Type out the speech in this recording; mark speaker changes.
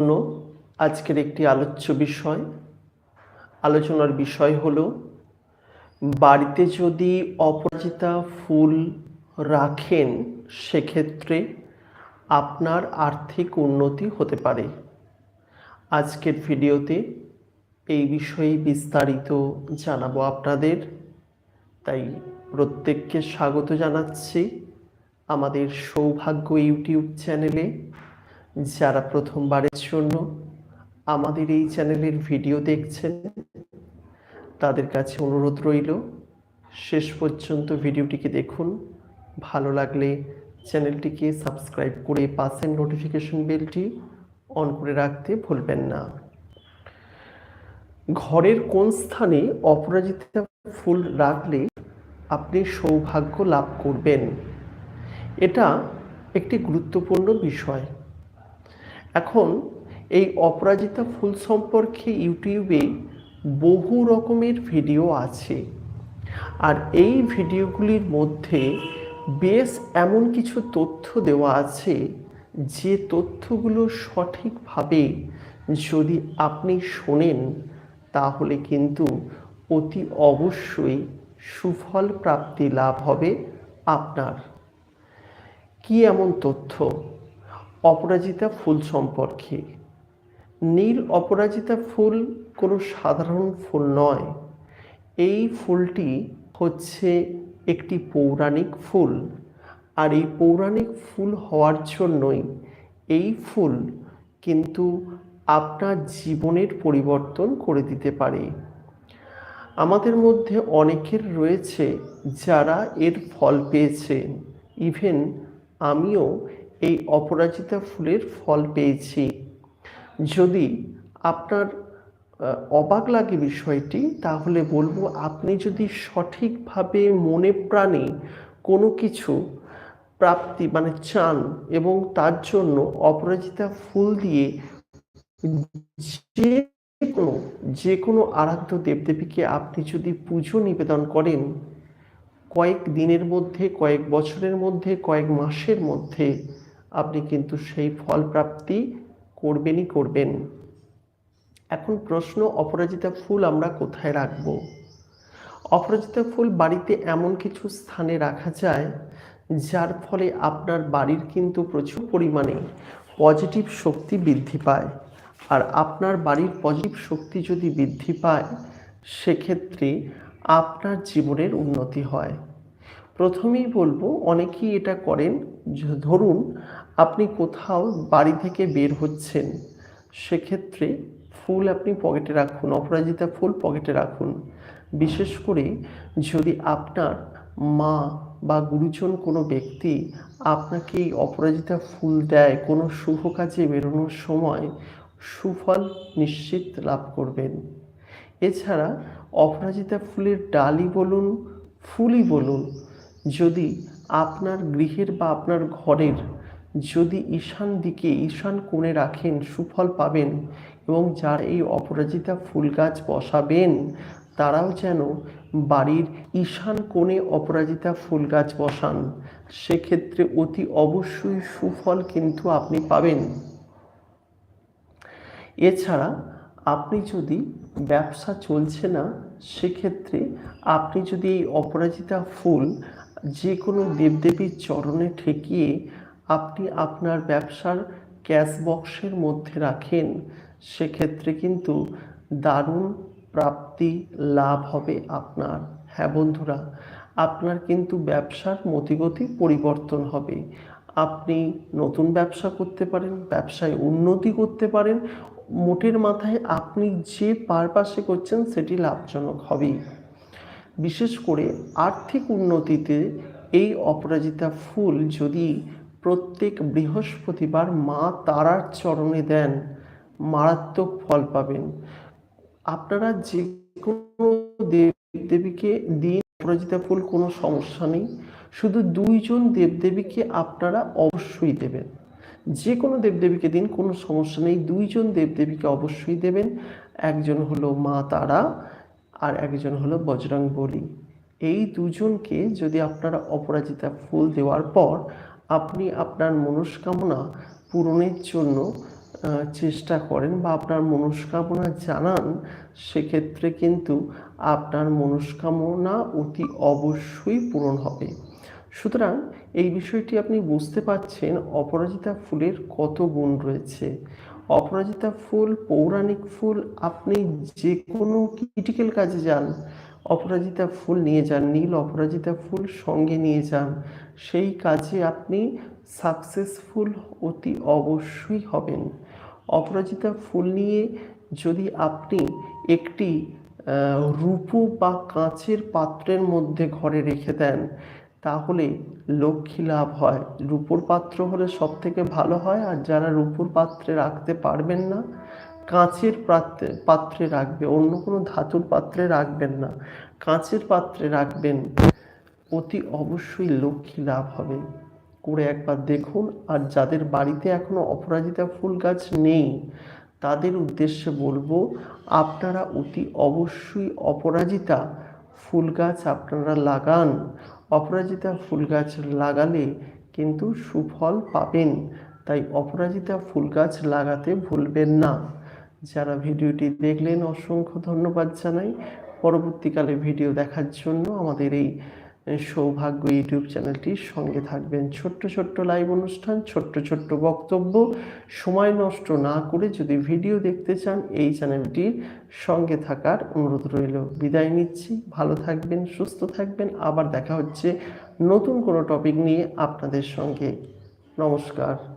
Speaker 1: জন্য আজকের একটি আলোচ্য বিষয়। আলোচনার বিষয় হলো, বাড়িতে যদি অপরাজিতা ফুল রাখেন, সেক্ষেত্রে আপনার আর্থিক উন্নতি হতে পারে। আজকের ভিডিওতে এই বিষয়ে বিস্তারিত জানাব আপনাদের। তাই প্রত্যেককে স্বাগত জানাচ্ছি আমাদের সৌভাগ্য ইউটিউব চ্যানেলে। যারা প্রথমবারের জন্য আমাদের এই চ্যানেলের ভিডিও দেখছেন, তাদের কাছে অনুরোধ রইল, শেষ পর্যন্ত ভিডিওটিকে দেখুন। ভালো লাগলে চ্যানেলটিকে সাবস্ক্রাইব করে পাশের নোটিফিকেশন বেলটি অন করে রাখতে ভুলবেন না। ঘরের কোন স্থানে অপরাজিতা ফুল রাখলে আপনি সৌভাগ্য লাভ করবেন? এটা একটি গুরুত্বপূর্ণ বিষয়। এখন এই অপরাজিতা ফুল সম্পর্কে ইউটিউবে বহু রকমের ভিডিও আছে। আর এই ভিডিওগুলির মধ্যে বেশ এমন কিছু তথ্য দেওয়া আছে, যে তথ্যগুলো সঠিকভাবে যদি আপনি শোনেন, তাহলে কিন্তু অতি অবশ্যই সুফল প্রাপ্তি লাভ হবে আপনার। কি এমন তথ্য? অপরাজিতা ফুল সম্পর্কে। নীল অপরাজিতা ফুল কোনো সাধারণ ফুল নয়। এই ফুলটি হচ্ছে একটি পৌরাণিক ফুল। আর এই পৌরাণিক ফুল হওয়ার জন্যই এই ফুল কিন্তু আপনার জীবনের পরিবর্তন করে দিতে পারে। আমাদের মধ্যে অনেকের রয়েছে যারা এর ফল পেয়েছেন ইভেন আমিও এই অপরাজিতা ফুলের ফল পেয়েছি। যদি আপনার অবাক লাগে বিষয়টি, তাহলে বলব আপনি যদি সঠিকভাবে মনে প্রাণে কোনো কিছু প্রাপ্তি মানে চান এবং তার জন্য অপরাজিতা ফুল দিয়ে যে কোনো যে কোনো আরাধ্য দেবদেবীকে আপনি যদি পুজো নিবেদন করেন, কয়েক দিনের মধ্যে, কয়েক বছরের মধ্যে, কয়েক মাসের মধ্যে আপনি কিন্তু সেই ফল প্রাপ্তি করবেনই করবেন। এখন প্রশ্ন, অপরাজিতা ফুল আমরা কোথায় রাখব? অপরাজিতা ফুল বাড়িতে এমন কিছু স্থানে রাখা যায়, যার ফলে আপনার বাড়ির কিন্তু প্রচুর পরিমাণে পজিটিভ শক্তি বৃদ্ধি পায়। আর আপনার বাড়ির পজিটিভ শক্তি যদি বৃদ্ধি পায়, সেক্ষেত্রে আপনার জীবনের উন্নতি হয়। প্রথমেই বলব, অনেকেই এটা করেন। ধরুন, আপনি কোথাও বাড়ি থেকে বের হচ্ছেন, সেক্ষেত্রে ফুল আপনি পকেটে রাখুন, অপরাজিতা ফুল পকেটে রাখুন। বিশেষ করে যদি আপনার মা বা গুরুজন কোনো ব্যক্তি আপনাকে এই অপরাজিতা ফুল দেয়, কোনো শুভ কাজে বেরোনোর সময় সুফল নিশ্চিত লাভ করবেন। এছাড়া অপরাজিতা ফুলের ডালই বলুন, ফুলই বলুন যদি আপনার গৃহের বা আপনার ঘরের যদি ঈশান দিকে ঈশান কোণে রাখেন, সুফল পাবেন এবং যার এই অপরাজিতা ফুল গাছ বসাবেন, তারাও যেন বাড়ির ঈশান কোণে অপরাজিতা ফুল গাছ বসান। সেক্ষেত্রে অতি অবশ্যই সুফল কিন্তু আপনি পাবেন। এছাড়া আপনি যদি ব্যবসা চলছে না, সেক্ষেত্রে আপনি যদি এই অপরাজিতা ফুল যে কোনো দেবদেবীর চরণে ঠেকিয়ে আপনি আপনার ব্যবসার ক্যাশ বক্সের মধ্যে রাখেন, সেক্ষেত্রে কিন্তু দারুণ প্রাপ্তি লাভ হবে আপনার। হ্যাঁ বন্ধুরা, আপনার কিন্তু ব্যবসার মতিগতি পরিবর্তন হবে। আপনি নতুন ব্যবসা করতে পারেন, ব্যবসায় উন্নতি করতে পারেন, মোটের মাথায় আপনি যে পারপাসে করছেন সেটি লাভজনক হবেই। বিশেষ করে আর্থিক উন্নতিতে এই অপরাজিতা ফুল যদি প্রত্যেক বৃহস্পতিবার মা তারার চরণে দেন, মারাত্মক ফল পাবেন। আপনারা যে কোনো দেবদেবীকে দিন অপরাজিতা ফুল কোনো সমস্যা নেই। শুধু দুইজন দেবদেবীকে আপনারা অবশ্যই দেবেন। যে কোনো দেবদেবীকে দিন কোনো সমস্যা নেই। দুইজন দেবদেবীকে অবশ্যই দেবেন। একজন হলো মা তারা আর একজন হলো বজরং বলি। এই দুজনকে যদি আপনারা অপরাজিতা ফুল দেওয়ার পর আপনি আপনার মনস্কামনা পূরণের জন্য চেষ্টা করেন বা আপনার মনস্কামনা জানান, সেক্ষেত্রে কিন্তু আপনার মনস্কামনা অতি অবশ্যই পূরণ হবে। সুতরাং এই বিষয়টি আপনি বুঝতে পারছেন, অপরাজিতা ফুলের কত গুণ রয়েছে। অপরাজিতা ফুল, পৌরাণিক ফুল, আপনি যে কোনো ক্রিটিক্যাল কাজে যান। অপরাজিতা ফুল নিয়ে যান, নীল অপরাজিতা ফুল সঙ্গে নিয়ে যান। সেই কাজে আপনি সাকসেসফুল অতি অবশ্যই হবেন। অপরাজিতা ফুল নিয়ে যদি আপনি একটি রূপো বা কাঁচের পাত্রের মধ্যে ঘরে রেখে দেন তাহলে লক্ষ্মী লাভ হয়। রূপোর পাত্র হলে সব থেকে ভালো হয়, আর যারা রূপোর পাত্রে রাখতে পারবেন না, কাঁচের পাত্রে পাত্রে রাখবে, অন্য কোনো ধাতুর পাত্রে রাখবেন না। কাঁচের পাত্রে রাখবেন, অতি অবশ্যই লক্ষ্মী লাভ হবে। করে একবার দেখুন, আর যাদের বাড়িতে এখনও অপরাজিতা ফুল গাছ নেই, তাদের উদ্দেশ্যে বলব, আপনারা অতি অবশ্যই অপরাজিতা ফুল গাছ আপনারা লাগান। অপরাজিতা ফুল গাছ লাগালে কিন্তু সুফল পাবেন। তাই অপরাজিতা ফুল গাছ লাগাতে ভুলবেন না। যারা ভিডিওটি দেখলেন, অসংখ্য ধন্যবাদ জানাই। পরবর্তীকালে ভিডিও দেখার জন্য আমাদের এই সৌভাগ্য ইউটিউব চ্যানেলটির সঙ্গে থাকবেন। ছোট্ট ছোট্ট লাইভ অনুষ্ঠান, ছোট্ট ছোট্ট বক্তব্য। সময় নষ্ট না করে যদি ভিডিও দেখতে চান, এই চ্যানেলটির সঙ্গে থাকার অনুরোধ রইল। বিদায় নিচ্ছি। ভালো থাকবেন, সুস্থ থাকবেন। আবার দেখা হচ্ছে নতুন কোনো টপিক নিয়ে আপনাদের সঙ্গে। নমস্কার।